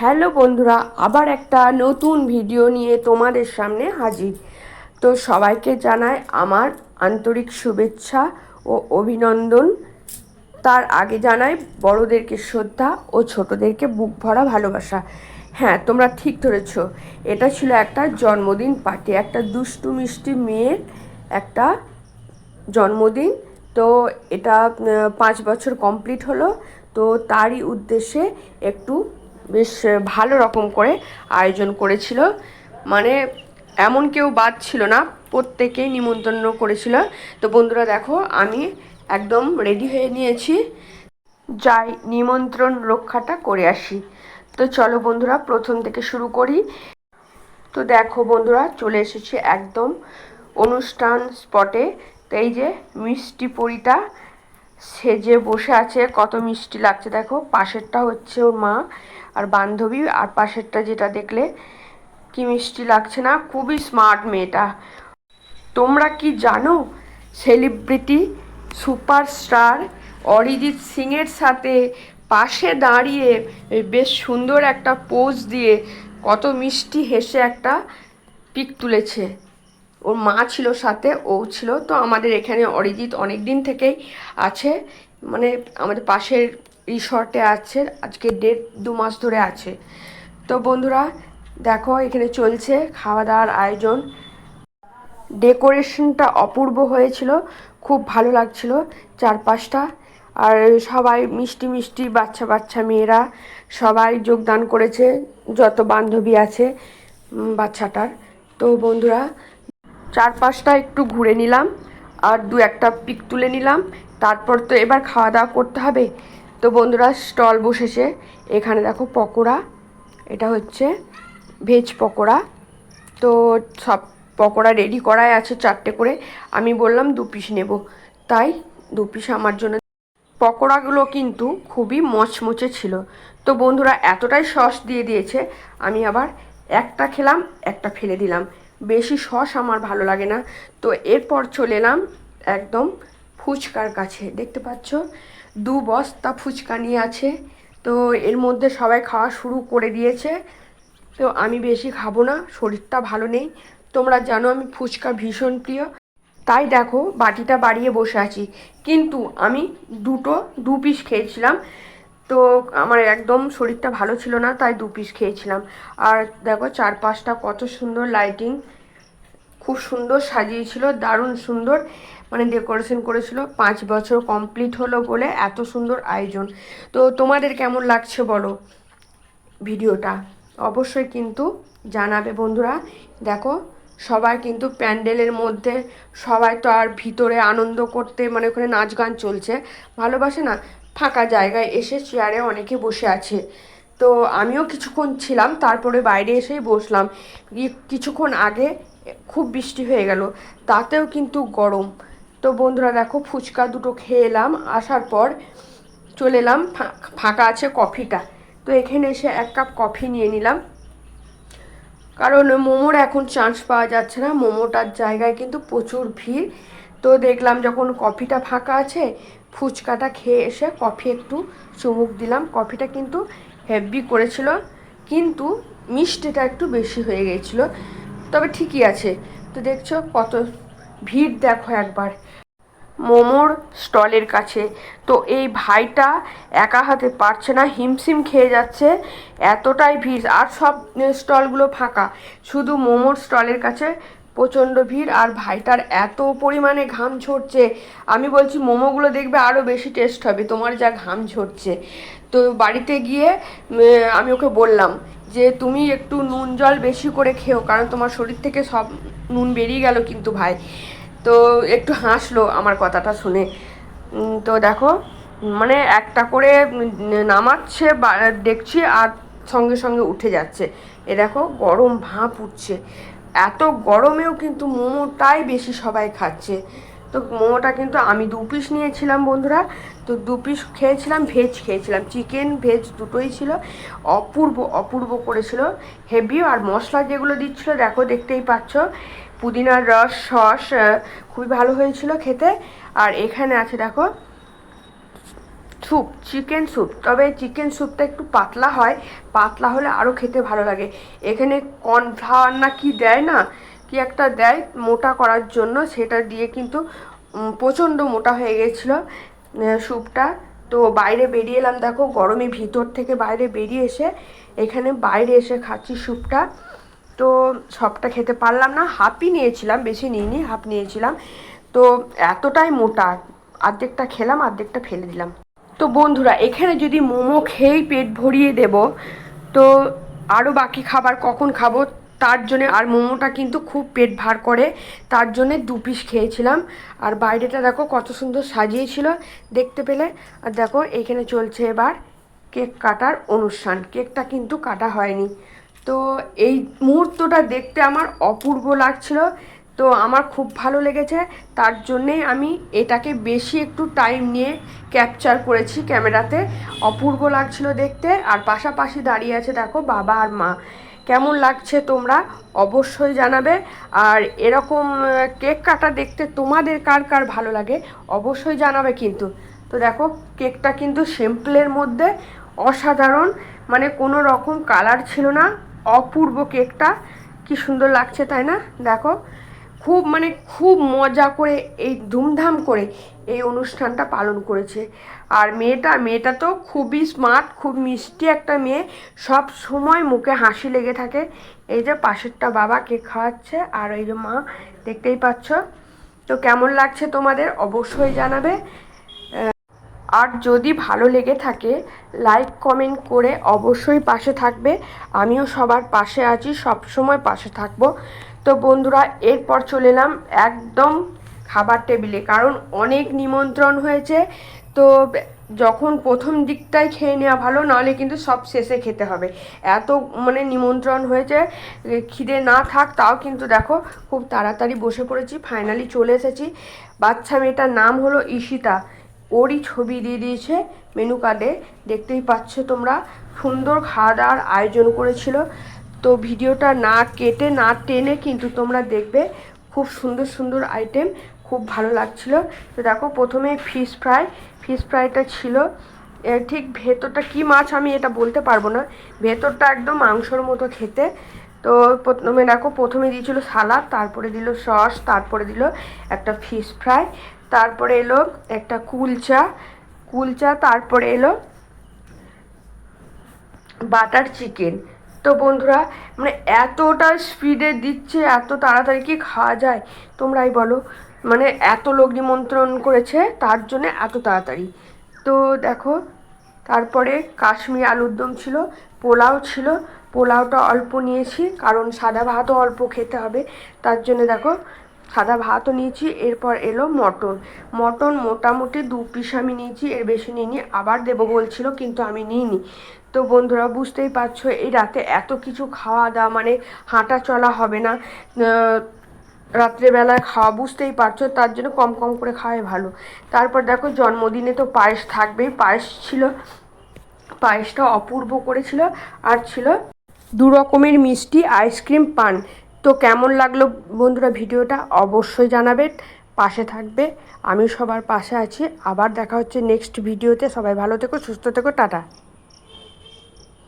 Hello বন্ধুরা, আবার একটা নতুন ভিডিও নিয়ে তোমাদের সামনে হাজির। তো সবাইকে জানাই আমার আন্তরিক শুভেচ্ছা ও অভিনন্দন। তার আগে জানাই, বড়োদেরকে শ্রদ্ধা ও ছোটদেরকে বুক ভরা ভালোবাসা। হ্যাঁ তোমরা ঠিক ধরেছ, এটা ছিল একটা জন্মদিন পার্টি, একটা দুষ্টু মিষ্টি মেয়ের একটা জন্মদিন। তো এটা পাঁচ বছর কমপ্লিট হলো। তো তারই উদ্দেশ্যে একটু বেশ ভালো রকম করে আয়োজন করেছিল। মানে এমন কেউ বাদ ছিল না, প্রত্যেকেই নিমন্ত্রণ করেছিল। তো বন্ধুরা দেখো, আমি একদম রেডি হয়ে নিয়েছি। যাই, নিমন্ত্রণ রক্ষাটা করে আসি। তো চলো বন্ধুরা, প্রথম থেকে শুরু করি। তো দেখো বন্ধুরা, চলে এসেছি একদম অনুষ্ঠান স্পটে তো এই যে মিষ্টি পরিটা সেজে বসে আছে, কত মিষ্টি লাগছে দেখো। পাশেরটা হচ্ছে ওর মা আর বান্ধবী, আর পাশেরটা যেটা দেখলে কি মিষ্টি লাগছে না, খুবই স্মার্ট মেয়েটা। তোমরা কি জানো সেলিব্রিটি সুপারস্টার অরিজিৎ সিংয়ের সাথে পাশে দাঁড়িয়ে বেশ সুন্দর একটা পোজ দিয়ে কত মিষ্টি হেসে একটা পিক তুলেছে। ওর মা ছিল সাথে, ও ছিল। তো আমাদের এখানে অরিজিৎ অনেক দিন থেকেই আছে। মানে আমাদের পাশের রিসর্টে আছে, আজকে দেড়, দু মাস ধরে আছে। তো বন্ধুরা, দেখো এখানে চলছে খাওয়া দাওয়ার আয়োজন। ডেকোরেশনটা অপূর্ব হয়েছিল, খুব ভালো লাগছিল চারপাশটা। আর সবাই মিষ্টি মিষ্টি বাচ্চা বাচ্চা মেয়েরা সবাই যোগদান করেছে, যত বান্ধবী আছে বাচ্চাটার। তো বন্ধুরা চারপাশটা একটু ঘুরে নিলাম আর দু একটা পিক তুলে নিলাম। তারপর তো এবার খাওয়া দাওয়া করতে হবে। তো বন্ধুরা, স্টল বসেছে। এখানে দেখো পকোড়া। এটা হচ্ছে ভেজ পকোড়া। তো সব পকোড়া রেডি করাই আছে চারটে করে। আমি বললাম দু পিস নেব। তাই দু পিস আমার জন্য। পকোড়াগুলো কিন্তু খুবই মচমচে ছিল। তো বন্ধুরা, এতটাই সস দিয়ে দিয়েছে। আমি আবার একটা খেলাম, একটা ফেলে দিলাম। বেশি সস আমার ভালো লাগে না। তো এরপর চলে এলাম একদম ফুচকার কাছে। দেখতে পাচ্ছ? দু বস্তা ফুচকা নিয়ে আছে। তো এর মধ্যে সবাই খাওয়া শুরু করে দিয়েছে। তো আমি বেশি খাব না, শরীরটা ভালো নেই। তোমরা জানো আমি ফুচকা ভীষণ প্রিয়। তাই দেখো, বাটিটা বাড়িয়ে বসে আছি। কিন্তু আমি দুটো দু পিস খেয়েছিলাম। তো আমার একদম শরীরটা ভালো ছিল না, তাই দু পিস খেয়েছিলাম। আর দেখো চারপাশটা কত সুন্দর লাইটিং খুব সুন্দর সাজিয়েছিল, দারুণ সুন্দর মানে ডেকোরেশন করেছিল। পাঁচ বছর কমপ্লিট হলো বলে এত সুন্দর আয়োজন। তো তোমাদের কেমন লাগছে বলো ভিডিওটা? অবশ্যই কিন্তু জানাবে বন্ধুরা। দেখো, সবাই কিন্তু প্যান্ডেলের মধ্যে, সবাই তো আর ভিতরে আনন্দ করতে মানে ওখানে নাচ গান চলছে। ভালোবাসে না? ফাঁকা জায়গায় এসে চেয়ারে অনেকে বসে আছে। তো আমিও কিছুক্ষণ ছিলাম, তারপরে বাইরে এসেই বসলাম। কিছুক্ষণ আগে খুব বৃষ্টি হয়ে গেল, তাতেও কিন্তু গরম। তো বন্ধুরা দেখো, ফুচকা দুটো খেয়ে এলাম, আসার পর চলে এলাম ফাঁকা আছে কফিটা। তো এখানে এসে এক কাপ কফি নিয়ে নিলাম। কারণ মোমোর এখন চান্স পাওয়া যাচ্ছে না, মোমোটার জায়গায় কিন্তু প্রচুর ভিড়। তো দেখলাম যখন কফিটা ফাঁকা আছে, ফুচকাটা খেয়ে এসে কফি একটু চুমুক দিলাম। কফিটা কিন্তু হেভি করেছিল, কিন্তু মিষ্টিটা একটু বেশি হয়ে গিয়েছিল তবে ঠিকই আছে। তো দেখছ কত ভিড় দেখো একবার। মোমোর স্টলের কাছে। তো এই ভাইটা একা হাতে পারছে না, হিমশিম খেয়ে যাচ্ছে, এতটাই ভিড়। আর সব স্টলগুলো ফাঁকা। শুধু মোমোর স্টলের কাছে প্রচণ্ড ভিড় আর ভাইটার এত পরিমাণে ঘাম ঝরছে। আমি বলছি, মোমোগুলো দেখবে আরও বেশি টেস্ট হবে, তোমার যা ঘাম ঝরছে। তো বাড়িতে গিয়ে আমি ওকে বললাম যে, তুমি একটু নুন জল বেশি করে খেও, কারণ তোমার শরীর থেকে সব নুন বেরিয়ে গেল কিন্তু ভাই। তো একটু হাসলো আমার কথাটা শুনে। তো দেখো মানে একটা করে নামাচ্ছে দেখছি আর সঙ্গে সঙ্গে উঠে যাচ্ছে। এ দেখো, গরম ভাঁপ উঠছে। এত গরমেও কিন্তু মোমোটাই বেশি সবাই খাচ্ছে। তো মোমোটা কিন্তু আমি দু পিস নিয়েছিলাম বন্ধুরা। তো দু পিস খেয়েছিলাম ভেজ খেয়েছিলাম। চিকেন ভেজ দুটোই ছিল। অপূর্ব অপূর্ব করেছিল। হেভি আর মশলা যেগুলো দিচ্ছিল, দেখো দেখতেই পাচ্ছ। পুদিনার রস, সস খুবই ভালো হয়েছিল খেতে। আর এখানে আছে, দেখো স্যুপ, চিকেন স্যুপ। তবে চিকেন স্যুপটা একটু পাতলা হয়। পাতলা হলে আরও খেতে ভালো লাগে। এখানে কর্নফ্লাওয়ার না কি দেয় না? কি একটা দেয় মোটা করার জন্য। সেটা দিয়ে কিন্তু প্রচণ্ড মোটা হয়ে গেছিল স্যুপটা। তো বাইরে বেরিয়ে এলাম। দেখো, গরমে ভিতর থেকে বাইরে বেরিয়ে এসে এখানে বাইরে এসে খাচ্ছি স্যুপটা। তো সবটা খেতে পারলাম না। হাফই নিয়েছিলাম, বেশি নিইনি, হাফ নিয়েছিলাম। তো এতটাই মোটা। অর্ধেকটা খেলাম অর্ধেকটা ফেলে দিলাম। তো বন্ধুরা, এখানে যদি মোমো খেয়েই পেট ভরিয়ে দেব, তো আরও বাকি খাবার কখন খাব, তার জন্য আর মোমোটা কিন্তু খুব পেট ভার করে, তার জন্যে দু পিস খেয়েছিলাম। আর বাইরেটা দেখো কত সুন্দর সাজিয়েছিল, দেখতে পেলে। আর দেখো, এখানে চলছে এবার কেক কাটার অনুষ্ঠান। কেকটা কিন্তু কাটা হয়নি। তো এই মুহূর্তটা দেখতে আমার অপূর্ব লাগছিল। তো আমার খুব ভালো লেগেছে। তার জন্যেই আমি এটাকে বেশি একটু টাইম নিয়ে ক্যাপচার করেছি ক্যামেরাতে। অপূর্ব লাগছিল দেখতে, আর পাশাপাশি দাঁড়িয়ে আছে দেখো বাবা আর মা। কেমন লাগছে তোমরা অবশ্যই জানাবে। আর এরকম কেক কাটা দেখতে তোমাদের কার কার ভালো লাগে অবশ্যই জানাবে কিন্তু। তো দেখো, কেকটা কিন্তু সিম্পলের মধ্যে, অসাধারণ মানে কোনো রকম কালার ছিল না। অপূর্ব কেকটা, কি সুন্দর লাগছে তাই না? দেখো খুব মানে খুব মজা করে এই ধুমধাম করে এই অনুষ্ঠানটা পালন করেছে। আর মেয়েটা মেয়েটা তো খুবই স্মার্ট খুব মিষ্টি একটা মেয়ে। সব সময় মুখে হাসি লেগে থাকে। এই যে পাশেরটা বাবা কেক খাওয়াচ্ছে, আর এই যে মা, দেখতেই পাচ্ছ। তো কেমন লাগছে তোমাদের অবশ্যই জানাবে। আর যদি ভালো লেগে থাকে লাইক কমেন্ট করে অবশ্যই পাশে থাকবে। আমিও সবার পাশে আছি সব সময় পাশে থাকব। তো বন্ধুরা, এরপর চলে এলাম একদম খাবার টেবিলে, কারণ অনেক নিমন্ত্রণ হয়েছে। তো যখন প্রথম দিকটাই খেয়ে নেওয়া ভালো, নাহলে কিন্তু সব শেষে খেতে হবে। এত মানে নিমন্ত্রণ হয়েছে, খিদে না থাক, তাও কিন্তু দেখো, খুব তাড়াতাড়ি বসে পড়েছি ফাইনালি চলে এসেছি। বাচ্চা মেয়েটার নাম হলো ঈশিতা। ওরই ছবি দিয়ে দিয়েছে মেনু কার্ডে দেখতেই পাচ্ছ তোমরা, সুন্দর খাওয়া দাওয়ার আয়োজন করেছিল। তো ভিডিওটা না কেটে, না টেনে কিন্তু তোমরা দেখবে। খুব সুন্দর সুন্দর আইটেম খুব ভালো লাগছিল। তো দেখো, প্রথমে ফিশ ফ্রাই ফিশ ফ্রাইটা ছিল। ঠিক ভেতরটা কি মাছ আমি এটা বলতে পারব না। ভেতরটা একদম মাংসর মতো খেতে। তো প্রথমে দেখো, প্রথমে দিয়েছিল সালাদ, তারপরে দিল সস, তারপরে দিল একটা ফিশ ফ্রাই তারপরে এলো একটা কুলচা কুলচা, তারপরে এলো বাটার চিকেন। তো বন্ধুরা মানে এতটা স্পিডে দিচ্ছে, এত তাড়াতাড়ি কি খাওয়া যায়? তোমরাই বলো। মানে এত লোক নিমন্ত্রণ করেছে, তার জন্য এত তাড়াতাড়ি। তো দেখো, তারপরে কাশ্মীর আলুর দম ছিল, পোলাও ছিল। পোলাওটা অল্প নিয়েছি, কারণ সাদা ভাতও অল্প খেতে হবে। তার জন্য দেখো সাদা ভাতও নিয়েছি, এরপর এলো মটন। মটন মোটামুটি দু পিস আমি নিয়েছি, এর বেশি নিইনি, আবার দেবো বলছিল, কিন্তু আমি নিইনি। তো বন্ধুরা, বুঝতেই পারছ, এই রাতে এত কিছু খাওয়া দাওয়া মানে হাঁটা চলা হবে না রাত্রেবেলায় খাওয়া, বুঝতেই পারছ, তার জন্য কম কম করে খাওয়াই ভালো। তারপর দেখো, জন্মদিনে তো পায়েস থাকবেই, পায়েস ছিল, পায়েসটা অপূর্ব করেছিল, আর ছিল দু রকমের মিষ্টি আইসক্রিম পান। তো কেমন লাগল বন্ধুরা ভিডিওটা অবশ্যই জানাবে পাশে থাকবে। আমি সবার পাশে আছি। আবার দেখা হচ্ছে নেক্সট ভিডিওতে। সবাই ভালো থেকো, সুস্থ থেকো, টাটা।